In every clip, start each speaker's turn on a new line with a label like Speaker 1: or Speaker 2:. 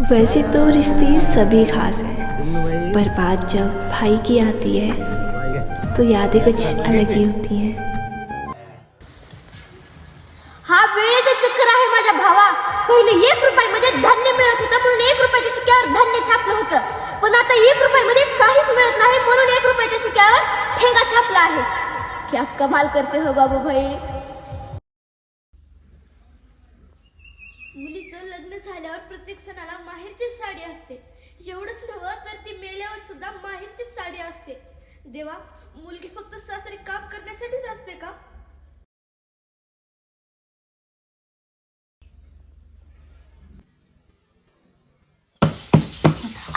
Speaker 1: वैसे तो रिश्ते सभी खास हैं, पर बात जब भाई की आती है तो यादें कुछ अलग ही होती हैं।
Speaker 2: हा चक्कर माझ्या भावा। पहिले एक रुपयामध्ये धान्य मिळत एक रुपयाच्या छापलं होतं। पण आता एक काहीच मिळत नाही, म्हणून एक रुपयाच्या शिक्क्यावर ठेंगा छापला आहे। क्या कमाल करते हो बाबू भाई। मुलीचं लग्न झाल्यावर प्रत्येक सणाला माहेरचीच साडी असते. एवढंच नव्हं तर ती मेल्यावर सुद्धा माहेरचीच साडी असते. देवा मुलगी फक्त सासरी काम करण्यासाठीच असते का?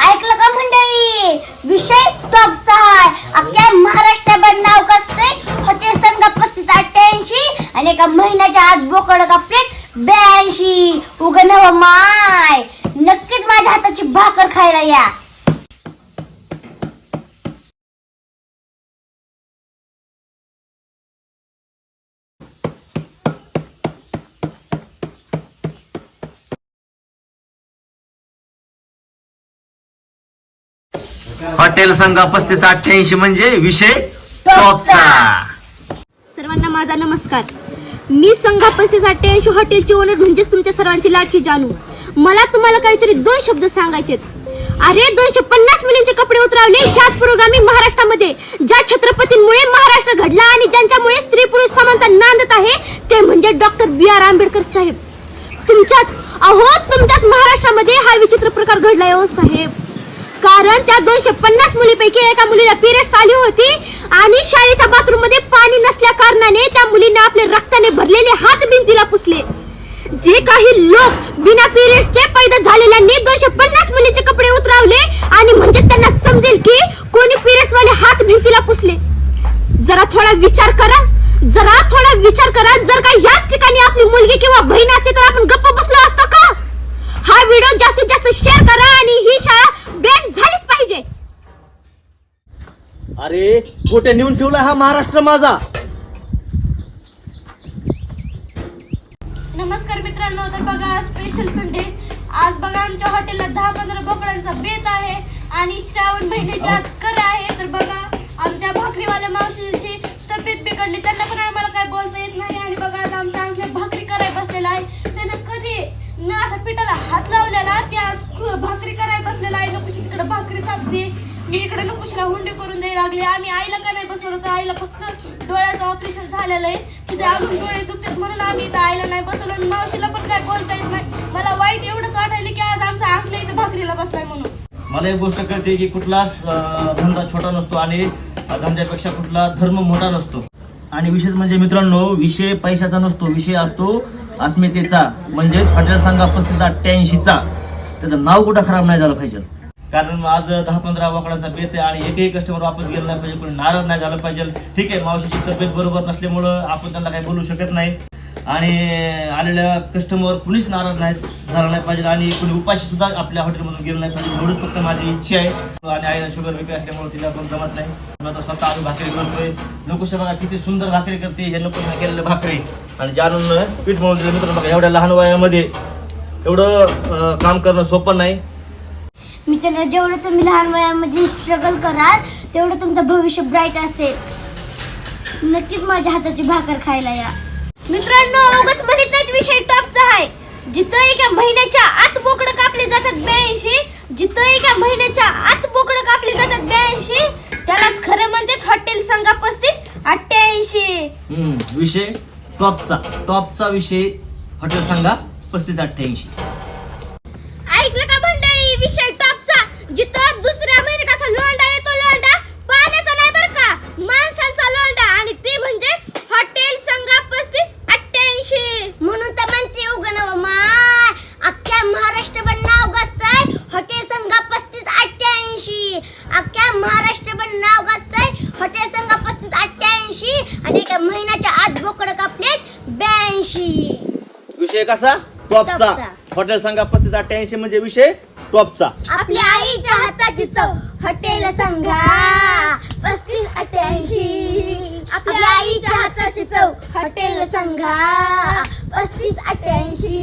Speaker 3: ऐकलं का मंडळी? विषय टॉपचा आहे. आपल्या महाराष्ट्रावर नाव कसते? हॉटेल संघ पस्तीस अठ्ठ्याऐंशी आणि एका महिन्याच्या आत बोकड कापलेत ब्याऐंशी. नव माय. नक्कीच माझ्या हाताची भाकर खायला या.
Speaker 4: हॉटेल संघ पस्तीस अठ्ठ्याऐंशी म्हणजे विषय टॉपचा.
Speaker 2: सर्वांना माझा नमस्कार. मी संघापसी ऐंशी हॉटेलची ओनर म्हणजेच तुमच्या सर्वांची लाडकी जानू. मला तुम्हाला काहीतरी दोन शब्द सांगायचे अरे दोनशे पन्नास मुलींचे कपडे उतरवले ह्याच पुरोगामी महाराष्ट्रामध्ये. ज्या छत्रपतींमुळे महाराष्ट्र घडला आणि ज्यांच्यामुळे स्त्री पुरुष समानता नांदत आहे ते म्हणजे doctor B R Ambedkar Saheb. तुमच्याच अहो तुमच्याच महाराष्ट्रामध्ये हा विचित्र प्रकार घडलाय हो साहेब. कारण त्या दोनशे पन्नास मुलीपैकी एका मुलीला पिरियड्स आली होती आणि शाळेच्या बाथरूममध्ये पाणी नसल्या कारणाने त्या मुलीने आपले रक्ताने भरलेले हात भिंतीला पुसले. जे काही लोक बिना पिरियड्सचे पैदा झालेल्यांनी दोनशे पन्नास मुलीचे कपडे उतरवले आणि म्हणजे त्यांना समजेल की कोणी पिरियड्स वाले हात भिंतीला पुसले. जरा थोडा विचार करा. जरा थोडा विचार करा. जर का याच ठिकाणी आपली मुलगी किंवा बहीण असते तर आपण गप्प बसलो असतो का? हा व्हिडिओ जास्तीत जास्त शेअर करा आणि ही शाळा बॅन झालीच पाहिजे
Speaker 4: अरे कुठे नेऊन ठेवला हा महाराष्ट्र माझा.
Speaker 2: नमस्कार मित्रांनो तर बघा स्पेशल संडे आज बघा आमच्या हॉटेलला दहा पंधरा बोकडांचा बेत आहे आणि श्रावण महिन्याची आज कर आहे. तर बघा आमच्या भाकरीवाल्या मावशीची तब्येत बिघडली. त्यांना पण आम्हाला काय बोलता येत नाही. आणि बघा आज आमच्या आमच्या भाकरी कराय बसलेला आहे. त्यांना कधी ना असा पिठाला हात लावलेला ते आज भाकरी कराय बसलेला आहे. नको तिकडे भाकरी थांबते मी इकडे नकोशीला हुंडी करून द्यायला लागली. आम्ही आईला का नाही बसवलं? तर आईला फक्त डोळ्याचं ऑपरेशन झालेलं आहे. ते अजून डोळे दुखतात म्हणून आम्ही इथं आईला नाही बसवलं. आणि मावशीला पण काय बोलता येत नाही. मला वाईट एवढंच वाटायला की आज आमचा आपल्या इथं भाकरीला बसलाय म्हणून.
Speaker 5: मला एक गोष्ट कळते की कुठलाच धंदा छोटा नसतो आणि धंद्यापेक्षा कुठला धर्म मोठा नसतो. आणि विशेष म्हणजे मित्रांनो विषय पैशाचा नसतो विषय असतो अस्मितेचा. म्हणजेच हॉटेल सांगा पस्तीस अठ्ठ्याऐंशीचा त्याचं नाव कुठं खराब नाही झालं पाहिजे. कारण आज दहा पंधरा वाकडाचा बेत आहे आणि एकही कस्टमर वापस गेला नाही पाहिजे कोणी नाराज नाही झालं पाहिजे. ठीक आहे मावशीची तब्येत बरोबर नसल्यामुळं आपण त्यांना काही बोलू शकत नाही. आणि आलेल्या कस्टमर कुणीच नाराज नाही झाला नाही पाहिजे आणि कुणी उपाशी सुद्धा आपल्या हॉटेलमधून गेलं नाही पाहिजे. एवढीच फक्त माझी इच्छा आहे. आणि आईला शुगर बीपी असल्यामुळे तिला पण जमत नाही. माझा आता स्वतः आम्ही भाकरी करतोय. नकोशा बघा किती सुंदर भाकरी करते. हे नको केलेलं भाकरी. आणि जाणून पीठ म्हणून दिलं. मित्र बघा एवढ्या लहान वयामध्ये एवढं काम करणं सोपं नाही.
Speaker 3: मी त्यांना जेवढं तुम्ही लहान वयामध्ये स्ट्रगल कराल तेवढं तुमचं भविष्य ब्राईट असेल. नक्कीच माझ्या हाताची भाकर खायला या.
Speaker 2: मित्रांनो उगाच म्हणत नाहीत विषय टॉपचा आहे. जिथं एका महिन्याच्या आत बोकडं कापले जातात ब्याऐंशी जिथं एका महिन्याच्या आत बोकडं कापले जातात ब्याऐंशी त्यालाच खरं म्हणतात हॉटेल संघा पस्तीस अठ्ठ्याऐंशी.
Speaker 5: विषय टॉपचा टॉपचा विषय हॉटेल सांगा पस्तीस अठ्ठ्याऐंशी
Speaker 2: ऐकलं का मंडळी विषय टॉपचा जिथं दुसऱ्या महिन्यात असा लोंडा येतो लोंडा पाण्याचा नाही बरं का माणसांचा लोंडा आणि ते म्हणजे हॉटेल संघा पस्तीस अठ्ठ्याऐंशी
Speaker 3: म्हणून तर म्हणते उगन माय अख्ख्या महाराष्ट्रभर नाव गाजतंय हॉटेल संघा पस्तीस अठ्ठ्याऐंशी अख्ख्या महाराष्ट्रभर नाव गाजतंय हॉटेल संघा पस्तीस अठ्ठ्याऐंशी आणि एका महिन्याच्या आत बोकड कापलेत ब्याऐंशी.
Speaker 5: विषय कसा? टॉपचा.
Speaker 3: टॉपचा.
Speaker 5: हॉटेल सांगा पस्तीस अठ्ठ्याऐंशी म्हणजे विषय टॉपचा.
Speaker 3: आपल्या आईच्या हाताची चव हॉटेल संघा पस्तीस अठ्ठ्याऐंशी. आपल्या आईच्या हाताची चव हॉटेल संघा पस्तीस अठ्ठ्याऐंशी.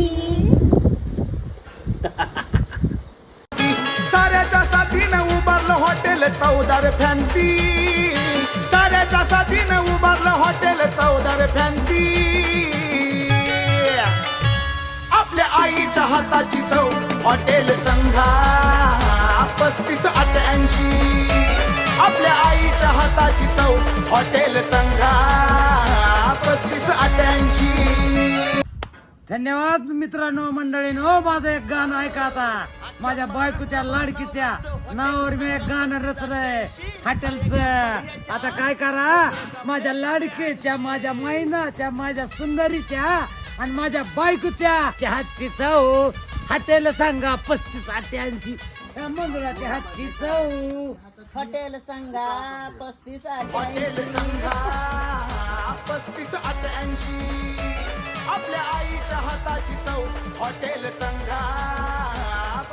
Speaker 6: साऱ्याच्या साथीनं उभारलं हॉटेल चौदार फॅन्सी चौदार आपल्या आईच्या हाताची चव हॉटेल संघा. पस्तीस अठ्याऐंशी आपल्या आईच्या हाताची चव हॉटेल संघा. पस्तीस अठ्याऐंशी
Speaker 7: धन्यवाद मित्रांनो मंडळीनो माझं एक गाणं ऐका आता. माझ्या बायकोच्या लाडकीच्या नावावर मी एक गाणं रचलंय. हॉटेलचं. आता काय करा? माझ्या लाडकीच्या माझ्या मैनाच्या माझ्या सुंदरीच्या आणि माझ्या बायकोच्या हातची चव. हॉटेल सांगा पस्तीस अठ्ठ्याऐंशी. त्या मंजुळाच्या हातची चव.
Speaker 8: हॉटेल सांगा पस्तीस
Speaker 6: हॉटेल संघा पस्तीस अठ्याऐंशी आपल्या आईच्या हाताची चव हॉटेल संघा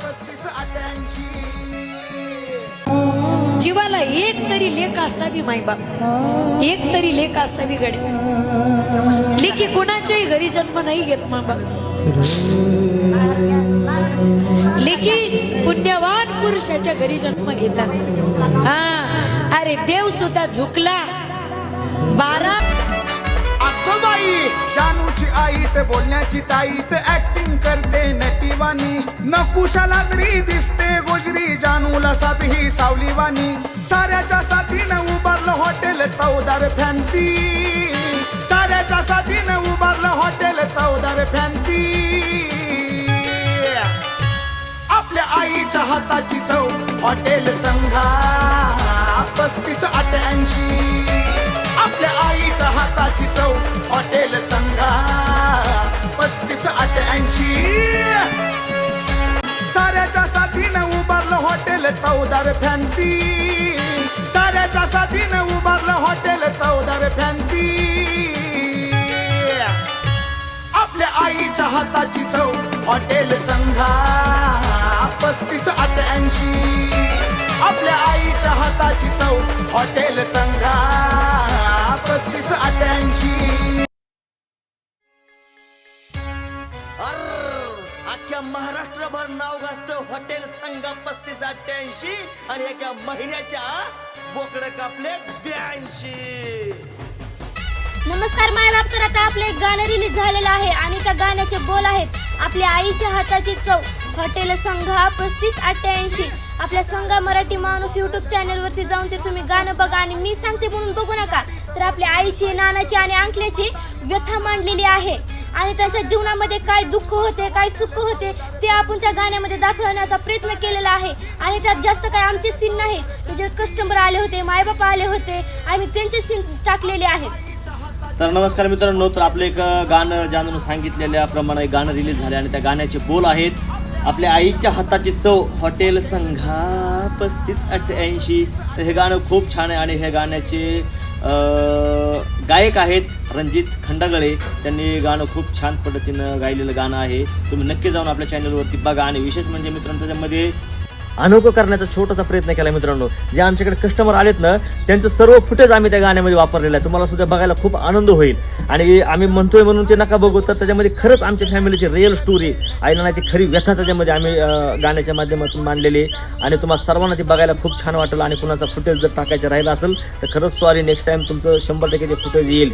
Speaker 6: पस्तीस अठ्याऐंशी
Speaker 8: जीवाला एक तरी लेख असावी मायबाप एक तरी लेख असावी गडे लेखी कुणाच्याही घरी जन्म नाही घेत मायबाप लेखी पुण्यवान पुरुषाच्या घरी जन्म घेतात. हा. अरे देव सुद्धा झुकला. बारा
Speaker 6: बाई जानूची आईट बोलण्याची टाईट ऍक्टिंग करते नटीवानी नकुशाला तरी दिसते गोजरी जानूला साथ ही सावलीवानी साऱ्याच्या साथीनं उभारलं हॉटेल चौदार फॅन्सी साऱ्याच्या साथीनं उभारलं हॉटेल चौदार फॅन्सी आपल्या आईच्या हाताची चव हॉटेल संघा. पस्तीस अठ्याऐंशी आपल्या आईच्या हाताची चौदार फॅन्सी साऱ्याच्या साथीनं उभारलं हॉटेल चौदार फॅन्सी आपल्या आईच्या हाताची चव हॉटेल संघा. पस्तीस अठ्याऐंशी आपल्या आईच्या हाताची चव हॉटेल संघा. पस्तीस अठ्याऐंशी
Speaker 5: अख्ख्या महाराष्ट्रभर नाव गाजतं हॉटेल संघा पस्तीस अठ्ठ्याऐंशी आणि एका महिन्याच्या बोकड कापले ब्याऐंशी.
Speaker 2: नमस्कार माय तर आता आपलं एक गाणं रिलीज झालेलं आहे आणि त्या गाण्याचे बोल आहेत आपल्या आईच्या हाताची चव हॉटेल संघा पस्तीस अठ्ठ्याऐंशी. आपल्या संघा मराठी माणूस युट्यूब चॅनलवरती जाऊन ते तुम्ही गाणं बघा आणि मी सांगते म्हणून बघू नका. तर आपल्या आईची नानाची आणि अंकल्याची व्यथा मांडलेली आहे. आणि त्यांच्या जीवनामध्ये काय दुःख होते काय सुख होते ते आपण त्या गाण्यामध्ये दाखवण्याचा प्रयत्न केलेला आहे. आणि त्यात जास्त काय आमचे सीन नाही. त्याचे कस्टमर आले होते मायबापा आले होते आम्ही त्यांचे सीन टाकलेले आहेत.
Speaker 5: तर नमस्कार मित्रांनो तर आपलं एक गाणं जानून सांगितलेल्याप्रमाणे गाणं रिलीज झाले आणि त्या गाण्याचे बोल आहेत. आपल्या आईच्या हाताची चव हॉटेल संघा पस्तीस अठ्ठ्याऐंशी. तर हे गाणं खूप छान आहे आणि हे गाण्याचे गायक आहेत रणजित खंडागळे. त्यांनी गाणं खूप छान पद्धतीनं गायलेलं गाणं आहे. तुम्ही नक्की जाऊन आपल्या चॅनलवरती बघा. आणि विशेष म्हणजे मित्रांनो त्याच्यामध्ये अनोखं करण्याचा छोटासा प्रयत्न केला मित्रांनो. जे आमच्याकडे कस्टमर आलेत ना त्यांचं सर्व फुटेज आम्ही त्या गाण्यामध्ये वापरलेलं आहे. तुम्हाला सुद्धा बघायला खूप आनंद होईल. आणि आम्ही म्हणतोय म्हणून ते नका बघू तर त्याच्यामध्ये खरंच आमच्या फॅमिलीची रिअल स्टोरी आईनाची खरी व्यथा त्याच्यामध्ये आम्ही गाण्याच्या माध्यमातून मांडलेली आणि तुम्हाला सर्वांना ते बघायला खूप छान वाटेल. आणि कुणाचा फुटेज जर टाकायचं राहिलं असेल तर खरंच सॉरी नेक्स्ट टाइम तुमचं शंभर टक्के ते फुटेज येईल.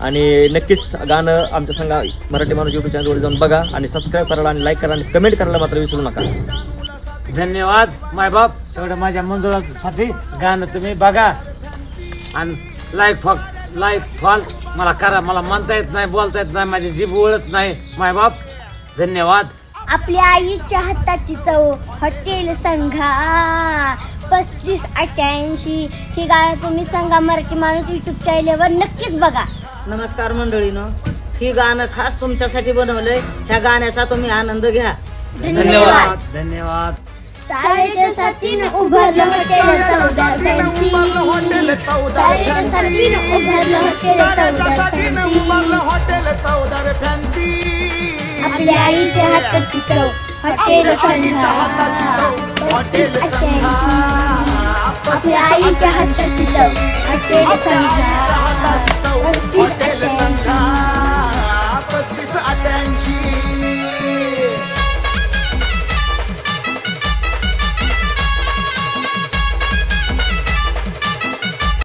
Speaker 5: आणि नक्कीच गाणं आमच्या संघा मराठी माणूस यूट्यूब चॅनलवर जाऊन बघा आणि सबस्क्राईब करायला आणि लाईक करा आणि कमेंट करायला मात्र विसरू नका.
Speaker 7: धन्यवाद मायबाप एवढं माझ्या मंजुळासाठी गाणं तुम्ही बघा. आणि लाईक फॉल लाईक फॉल मला करा मला म्हणता येत नाही बोलता येत नाही माझी जीभ ओळत नाही मायबाप धन्यवाद.
Speaker 3: आपल्या आईच्या हाताची चव हॉटेल संघा पस्तीस अठ्याऐंशी ही गाणं तुम्ही संघा मराठी माणूस युट्यूब चॅनलवर नक्कीच बघा.
Speaker 8: नमस्कार मंडळीनो ही गाणं खास तुमच्यासाठी बनवलंय. ह्या गाण्याचा तुम्ही आनंद घ्या.
Speaker 3: धन्यवाद.
Speaker 7: धन्यवाद.
Speaker 3: साऱ्याच्या साथीनं उभारलं hotel Choudar fancy
Speaker 6: hotel Choudar
Speaker 3: साऱ्याच्या साथीनं उभारलं हॉटेल
Speaker 6: साऱ्याच्या
Speaker 3: चौदार
Speaker 6: साथीनं
Speaker 3: फॅन्सी
Speaker 6: उभारलं हॉटेल चौदार फॅन्सी
Speaker 3: आपल्या आईच्या हाताची चव हॉटेल
Speaker 6: आईच्या हाताची चव
Speaker 3: संघा।
Speaker 6: हॉटेल
Speaker 3: पस्तीस
Speaker 6: संघा।
Speaker 3: अठ्ठ्याऐंशी आपल्या आईच्या हाताची चव हॉटेल
Speaker 6: आपल्या आईच्या
Speaker 3: संघा।
Speaker 6: हाताची